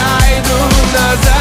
guide nos